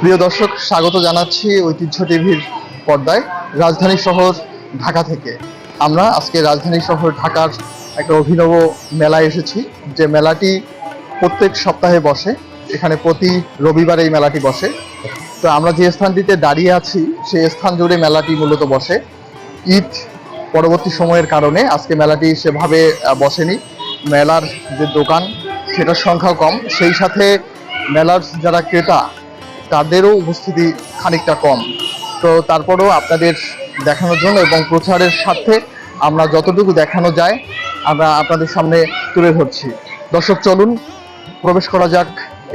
প্রিয় দর্শক, স্বাগত জানাচ্ছি ঐতিহ্য টিভির পর্দায়, রাজধানী শহর ঢাকা থেকে। আমরা আজকে রাজধানী শহর ঢাকার একটা অভিনব মেলায় এসেছি, যে মেলাটি প্রত্যেক সপ্তাহে বসে। এখানে প্রতি রবিবার এই মেলাটি বসে। তো আমরা যে স্থানটিতে দাঁড়িয়ে আছি, সেই স্থান জুড়ে মেলাটি মূলত বসে। ঈদ পরবর্তী সময়ের কারণে আজকে মেলাটি সেভাবে বসেনি। মেলার যে দোকান, সেটার সংখ্যাও কম। সেই সাথে মেলার যারা ক্রেতা তাদেরও উপস্থিতি খানিকটা কম। তো তারপরেও আপনাদের দেখানোর জন্য এবং প্রচারের স্বার্থে আমরা যতটুকু দেখানো যায়, আমরা আপনাদের সামনে তুলে ধরছি। দর্শক, চলুন, প্রবেশ করা যাক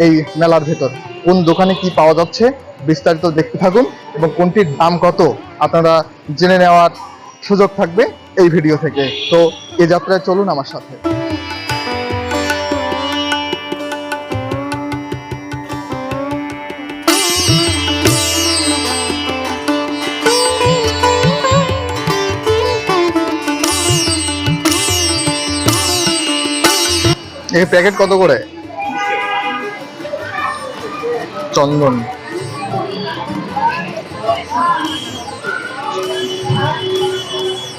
এই মেলার ভেতর। কোন দোকানে কি পাওয়া যাচ্ছে বিস্তারিত দেখতে থাকুন এবং কোনটির দাম কত আপনারা জেনে নেওয়ার সুযোগ থাকবে এই ভিডিও থেকে। তো এ যাত্রায় চলুন আমার সাথে। এই প্যাকেট কত করে? চন্দন।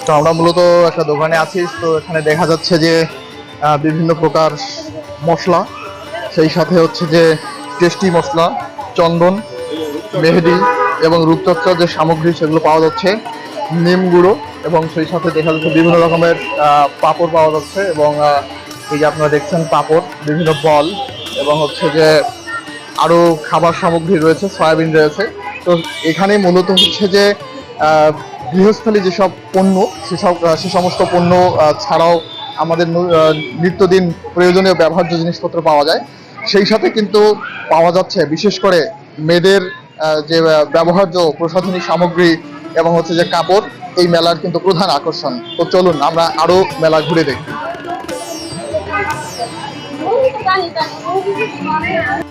তো আমরা মূলত একটা দোকানে আছি, তো এখানে দেখা যাচ্ছে যে বিভিন্ন প্রকার মশলা, সেই সাথে হচ্ছে যে টেস্টি মশলা, চন্দন, মেহেদি এবং রূপচর্চার যে সামগ্রী সেগুলো পাওয়া যাচ্ছে, নিম গুঁড়ো এবং সেই সাথে দেখা যাচ্ছে বিভিন্ন রকমের পাঁপড় পাওয়া যাচ্ছে এবং এই যে আপনারা দেখছেন পাঁপড়, বিভিন্ন বল এবং হচ্ছে যে আরও খাবার সামগ্রী রয়েছে, সয়াবিন রয়েছে। তো এখানে মূলত হচ্ছে যে গৃহস্থলী যেসব পণ্য, সেসব সে সমস্ত পণ্য ছাড়াও আমাদের নিত্যদিন প্রয়োজনীয় ব্যবহার্য জিনিসপত্র পাওয়া যায়। সেই সাথে কিন্তু পাওয়া যাচ্ছে, বিশেষ করে মেয়েদের যে ব্যবহার্য প্রসাধনী সামগ্রী এবং হচ্ছে যে কাপড়, এই মেলার কিন্তু প্রধান আকর্ষণ। তো চলুন, আমরা আরও মেলা ঘুরে দেখি।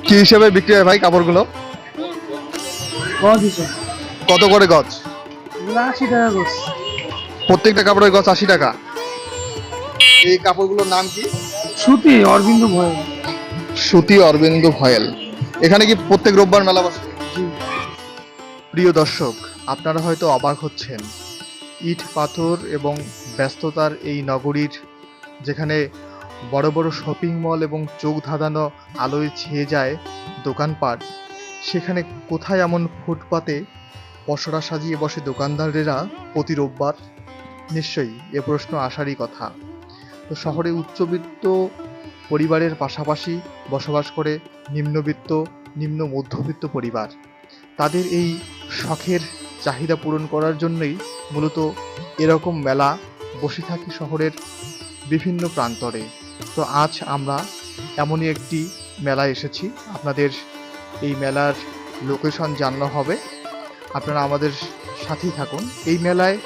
কি হিসেবে বিক্রি হয় ভাই কাপড়গুলো? কত করে গজ? আশি টাকা গোস প্রত্যেকটা কাপড়ের গজ আশি টাকা। এই কাপড়গুলোর নাম কি? সুতি অরবিন্দ ভয় সুতি অরবিন্দ ভয়েল। এখানে কি প্রত্যেক রোববার মেলা বসে? প্রিয় দর্শক আপনারা হয়তো অবাক হচ্ছেন। ইট পাথর এবং ব্যস্ততার এই নগরীর যেখানে বড় বড় শপিং মল এবং চোখ ধাঁধানো আলোয় ছেয়ে যায় দোকানপাট। সেখানে কোথায় এমন ফুটপাতে পসরা সাজিয়ে বসে দোকানদারেরা প্রতি রোববার? নিশ্চয়ই, এ প্রশ্ন আসারই কথা। তো শহরে উচ্চবিত্ত পরিবারের পাশাপাশি বসবাস করে নিম্নবিত্ত, নিম্ন মধ্যবিত্ত পরিবার। তাদের এই শখের চাহিদা পূরণ করার জন্যই মূলত এরকম মেলা বসে থাকে শহরের বিভিন্ন প্রান্তরে। তো আজ আমরা এমনই একটি মেলায় এসেছি। আপনাদের এই মেলার লোকেশন জানানো হবে। আপনারা আমাদের সাথেই থাকুন। এই মেলায়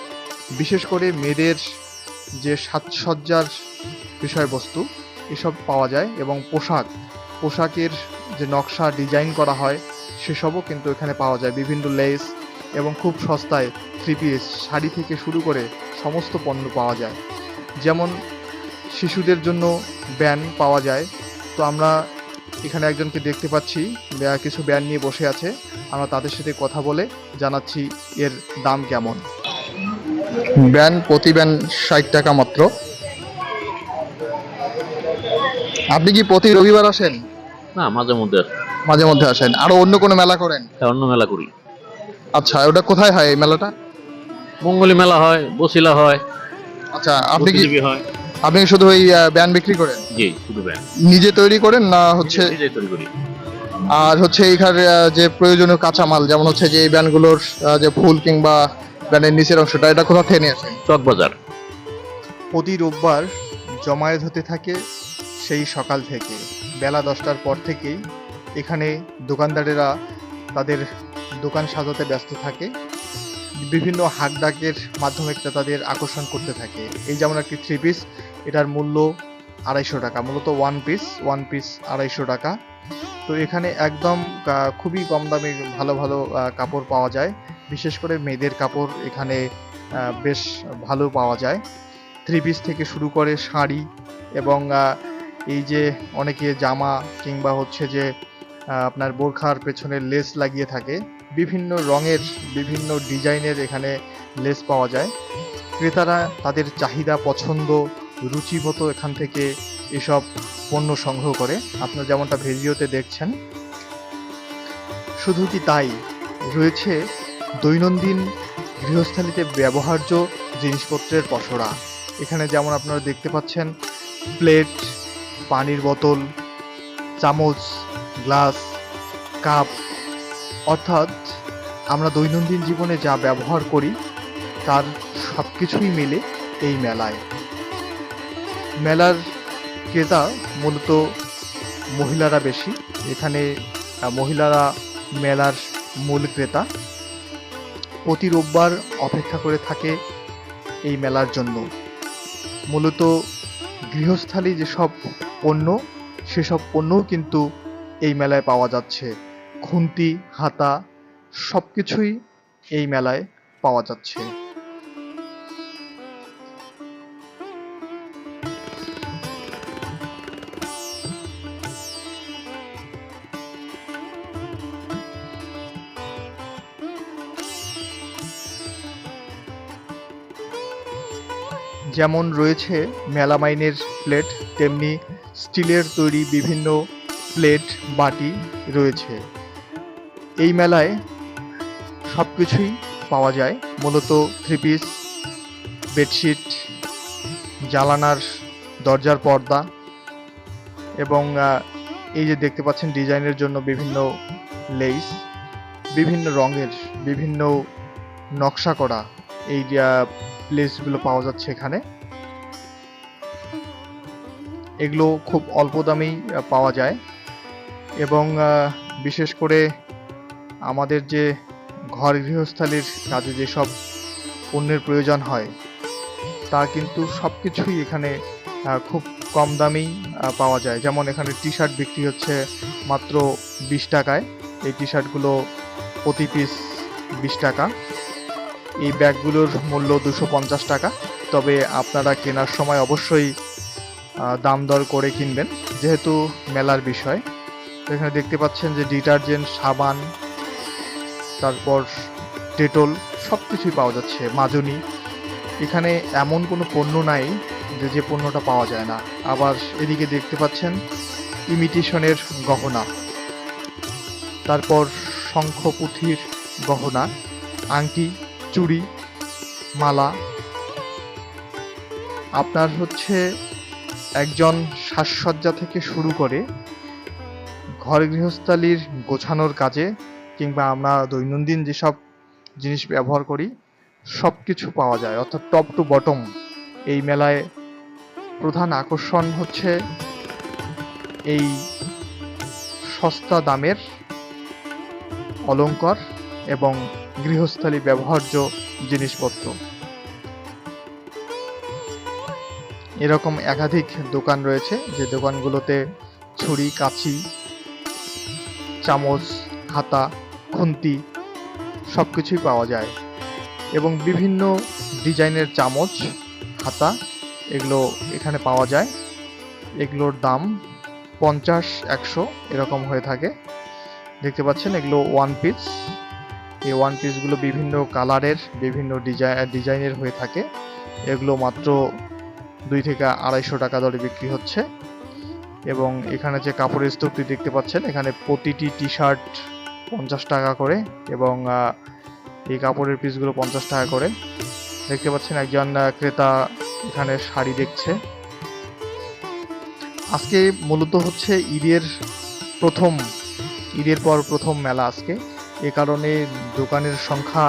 বিশেষ করে মেয়েদের যে সাজসজ্জার বিষয়বস্তু, এসব পাওয়া যায় এবং পোশাক, পোশাকের যে নকশা ডিজাইন করা হয়, সেসবও কিন্তু এখানে পাওয়া যায়। বিভিন্ন লেস এবং খুব সস্তায় থ্রি পিস শাড়ি থেকে শুরু করে সমস্ত পণ্য পাওয়া যায়। যেমন শিশুদের জন্য ব্যান পাওয়া যায়। তো আমরা এখানে একজনকে দেখতে পাচ্ছি কিছু ব্যান নিয়ে বসে আছে। আমরা তাদের সাথে কথা বলে জানাচ্ছি এর দাম কেমন। ব্যান প্রতি ব্যান ষাট টাকা মাত্র। আপনি কি প্রতি রবিবার আসেন? না মাঝে মধ্যে মাঝে মধ্যে আসেন। আরও অন্য কোনো মেলা করেন? হ্যাঁ, অন্য মেলা করি। আচ্ছা ওটা কোথায় হয় এই মেলাটা? মঙ্গলী মেলা হয় বসিলা হয় আচ্ছা আপনি কি হয়। আপনি শুধু ওই ব্যান বিক্রি করেন? জি শুধু ব্যান্ড নিজে তৈরি করেন না হচ্ছে নিজেই তৈরি করি। আর হচ্ছে এখানে আহ, যে প্রয়োজনীয় কাঁচামাল যেমন হচ্ছে যে এই ব্যানগুলোর যে ফুল কিংবা ব্যানের নিচের অংশটা এটা কোথা থেকে নিয়ে আসেন চক বাজার। প্রতি রোববার জমায়েত হতে থাকে সেই সকাল থেকে। বেলা দশটার পর থেকেই এখানে দোকানদারেরা তাদের দোকান সাজাতে ব্যস্ত থাকে। বিভিন্ন হাক ডাকের মাধ্যমে ক্রেতাদের আকর্ষণ করতে থাকে। এই যেমন একটি থ্রি পিস এটার মূল্য আড়াইশো টাকা, মূলত ওয়ান পিস ওয়ান পিস আড়াইশো টাকা। তো এখানে একদম খুবই কম দামে ভালো ভালো কাপড় পাওয়া যায়। বিশেষ করে মেয়েদের কাপড় এখানে বেশ ভালো পাওয়া যায়। থ্রি পিস থেকে শুরু করে শাড়ি এবং এই যে অনেকে জামা কিংবা হচ্ছে যে আপনার বোরখার পেছনে লেস লাগিয়ে থাকে, বিভিন্ন রঙের, বিভিন্ন ডিজাইনের এখানে লেস পাওয়া যায়। ক্রেতারা তাদের চাহিদা, পছন্দ রুচি মতো এখান থেকে এসব পণ্য সংগ্রহ করে। আপনারা যেমনটা ভিডিওতে দেখছেন, শুধু কি তাই, রয়েছে দৈনন্দিন গৃহস্থালিতে ব্যবহার্য জিনিসপত্রের পসরা। এখানে যেমন আপনারা দেখতে পাচ্ছেন, প্লেট, পানির বোতল, চামচ, গ্লাস, কাপ। অর্থাৎ আমরা দৈনন্দিন জীবনে যা ব্যবহার করি, তার সব কিছুই মেলে এই মেলায়। মেলার ক্রেতা মূলত মহিলারা বেশি। এখানে মহিলারা মেলার মূল ক্রেতা। প্রতি রোববার অপেক্ষা করে থাকে এই মেলার জন্য। মূলত গৃহস্থালী যেসব পণ্য, সেসব পণ্যও কিন্তু এই মেলায় পাওয়া যাচ্ছে। খুন্তি, হাতা সব কিছুই এই মেলায় পাওয়া যাচ্ছে। যেমন রয়েছে মেলামাইনের প্লেট, তেমনি স্টিলের তৈরি বিভিন্ন প্লেট, বাটি রয়েছে। এই মেলায় সব কিছুই পাওয়া যায়। মূলত থ্রি পিস বেডশিট জালানার দরজার পর্দা এবং এই যে দেখতে পাচ্ছেন ডিজাইনের জন্য বিভিন্ন লেস বিভিন্ন রঙের, বিভিন্ন নকশা করা। এই লেসগুলো পাওয়া যাচ্ছে এখানে। এগুলো খুব অল্প দামেই পাওয়া যায়। এবং বিশেষ করে আমাদের যে ঘর গৃহস্থালির কাজে যেসব পণ্যের প্রয়োজন হয়, তা কিন্তু সব কিছুই এখানে খুব কম দামেই পাওয়া যায়। যেমন এখানে টি শার্ট বিক্রি হচ্ছে মাত্র বিশ টাকায়। এই টি শার্টগুলো প্রতি পিস বিশ টাকা। এই ব্যাগগুলোর মূল্য দুশো পঞ্চাশ টাকা। তবে আপনারা কেনার সময় অবশ্যই দাম দর করে কিনবেন, যেহেতু মেলার বিষয়। এখানে দেখতে পাচ্ছেন যে ডিটারজেন্ট, সাবান, তারপর ডেটল সব কিছুই পাওয়া যাচ্ছে, মাজনি। এখানে এমন কোনো পণ্য নাই যে যে পণ্যটা পাওয়া যায় না। আবার এদিকে দেখতে পাচ্ছেন ইমিটেশনের গহনা। তারপর শঙ্খ পুঁথির গহনা, আংটি চুড়ি, মালা। আপনার হচ্ছে একজন সাজসজ্জা থেকে শুরু করে ঘর গৃহস্থালির গোছানোর কাজে কিংবা আমরা দৈনন্দিন যেসব জিনিস ব্যবহার করি সব কিছু পাওয়া যায়। অর্থাৎ টপ টু বটম এই মেলায় প্রধান আকর্ষণ হচ্ছে এই সস্তা দামের অলংকার এবং গৃহস্থালী ব্যবহার্য জিনিসপত্র। এরকম একাধিক দোকান রয়েছে, যে দোকানগুলোতে ছুরি, কাঁচি, চামচ হাতা খুন্তি সব কিছুই পাওয়া যায় এবং বিভিন্ন ডিজাইনের চামচ হাতা এগুলো এখানে পাওয়া যায়। এগুলোর দাম পঞ্চাশ, একশো এরকম হয়ে থাকে। দেখতে পাচ্ছেন এগুলো ওয়ান পিস এই ওয়ান পিসগুলো বিভিন্ন কালারের বিভিন্ন ডিজাইন ডিজাইনের হয়ে থাকে। এগুলো মাত্র দুই থেকে আড়াইশো টাকা দরে বিক্রি হচ্ছে। এবং এখানে যে কাপড়ের স্তূপটি দেখতে পাচ্ছেন, এখানে প্রতিটি টি শার্ট পঞ্চাশ টাকা করে এবং এই কাপড়ের পিসগুলো পঞ্চাশ টাকা করে। দেখতে পাচ্ছেন একজন ক্রেতা এখানে শাড়ি দেখছে। আজকে মূলত হচ্ছে ঈদের প্রথম, ঈদের পর প্রথম মেলা আজকে। এ কারণে দোকানের সংখ্যা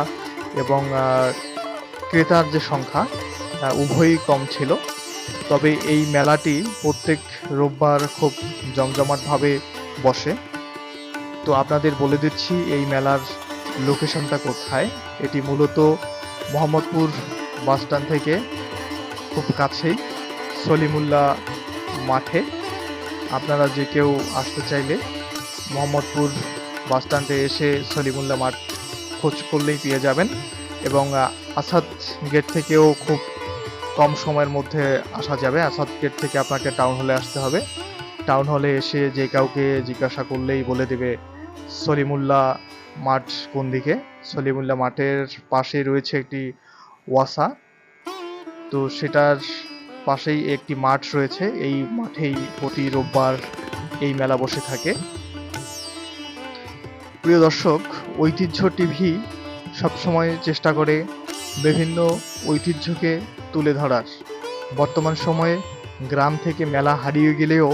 এবং ক্রেতার যে সংখ্যা উভয়ই কম ছিল। তবে এই মেলাটি প্রত্যেক রোববার খুব জমজমাটভাবে বসে। তো আপনাদের বলে দিচ্ছি, এই মেলার লোকেশনটা কোথায়? এটি মূলত মোহাম্মদপুর বাস স্ট্যান্ড থেকে খুব কাছেই সলিমুল্লাহ মাঠে। আপনারা যে কেউ আসতে চাইলে মোহাম্মদপুর বাস স্ট্যান্ডে এসে সলিমুল্লাহ মাঠ খোঁজ করলেই পেয়ে যাবেন এবং আসাদ গেট থেকেও খুব কম সময়ের মধ্যে আসা যাবে। আসাদ গেট থেকে আপনাকে টাউন হলে আসতে হবে। টাউন হলে এসে যে কাউকে জিজ্ঞাসা করলেই বলে দেবে সলিমুল্লাহ মাঠ কোন দিকে। সলিমুল্লাহ মাঠের পাশে রয়েছে একটি ওয়াসা। তো সেটার পাশেই একটি মাঠ রয়েছে। এই মাঠেই প্রতি রোববার এই মেলা বসে থাকে। প্রিয় দর্শক, ঐতিহ্য টিভি সবসময় চেষ্টা করে বিভিন্ন ঐতিহ্যকে তুলে ধরার। বর্তমান সময়ে গ্রাম থেকে মেলা হারিয়ে গেলেও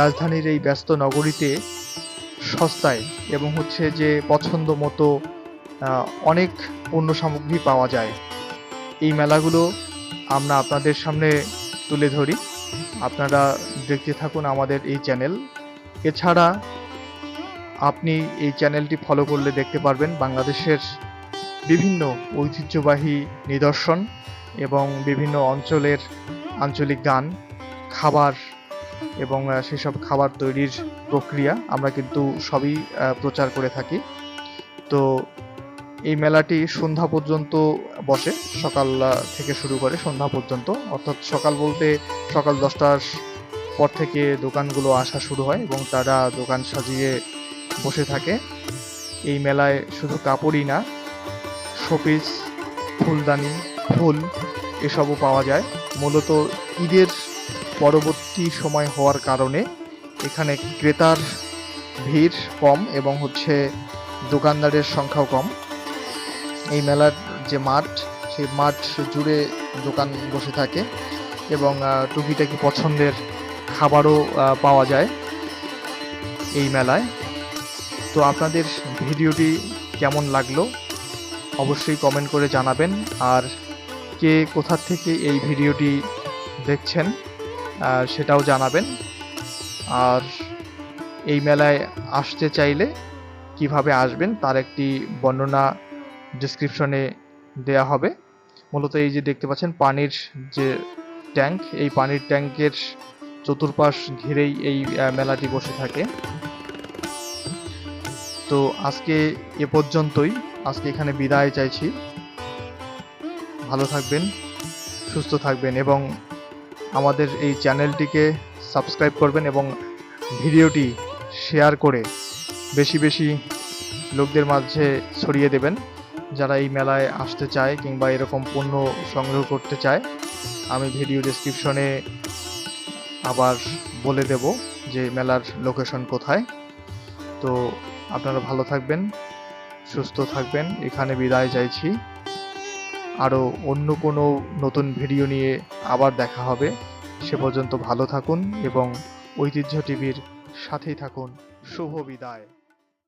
রাজধানীর এই ব্যস্ত নগরীতে সস্তায় এবং হচ্ছে যে পছন্দ মতো অনেক পণ্য সামগ্রী পাওয়া যায়। এই মেলাগুলো আমরা আপনাদের সামনে তুলে ধরি। আপনারা দেখতে থাকুন আমাদের এই চ্যানেল। এছাড়া আপনি এই চ্যানেলটি ফলো করলে দেখতে পারবেন বাংলাদেশের বিভিন্ন ঐতিহ্যবাহী নিদর্শন এবং বিভিন্ন অঞ্চলের আঞ্চলিক গান, খাবার এবং সেসব খাবার তৈরির প্রক্রিয়া আমরা কিন্তু সবই প্রচার করে থাকি। তো এই মেলাটি সন্ধ্যা পর্যন্ত বসে, সকাল থেকে শুরু করে সন্ধ্যা পর্যন্ত। অর্থাৎ সকাল বলতে সকাল দশটার পর থেকে দোকানগুলো আসা শুরু হয় এবং তারা দোকান সাজিয়ে বসে থাকে। এই মেলায় শুধু কাপড়ই না, শোপিস, ফুলদানি, ফুল এসবও পাওয়া যায়। মূলত ঈদের পরবর্তী সময় হওয়ার কারণে এখানে ক্রেতার ভিড় কম এবং হচ্ছে দোকানদারের সংখ্যাও কম। এই মেলার যে মাঠ, সেই মাঠ জুড়ে দোকান বসে থাকে এবং টুকিটাকি পছন্দের খাবারও পাওয়া যায় এই মেলায়। তো আপনাদের ভিডিওটি কেমন লাগল অবশ্যই কমেন্ট করে জানাবেন। আর কে কোথা থেকে এই ভিডিওটি দেখছেন সেটাও জানাবেন। আর এই মেলায় আসতে চাইলে কীভাবে আসবেন তার একটি বর্ণনা ডিসক্রিপশনে দেয়া হবে। মূলত এই যে দেখতে পাচ্ছেন, পানির যে ট্যাঙ্ক, এই পানির ট্যাঙ্কের চতুর্পাশ ঘিরেই এই মেলাটি বসে থাকে। তো আজকে এ পর্যন্তই। আজকে এখানে বিদায় চাইছি। ভালো থাকবেন, সুস্থ থাকবেন এবং আমাদের এই চ্যানেলটিকে সাবস্ক্রাইব করবেন এবং ভিডিওটি শেয়ার করে বেশি বেশি লোকদের মাঝে ছড়িয়ে দেবেন। যারা এই মেলায় আসতে চায় কিংবা এরকম পণ্য সংগ্রহ করতে চায়, আমি ভিডিও ডেসক্রিপশনে আবার বলে দেব যে মেলার লোকেশন কোথায়। তো আপনারা ভালো থাকবেন, সুস্থ থাকবেন। এখানে বিদায় চাইছি। আরও অন্য কোনো নতুন ভিডিও নিয়ে আবার দেখা হবে। সে পর্যন্ত ভালো থাকুন এবং ঐতিহ্য টিভির সাথেই থাকুন। শুভ বিদায়।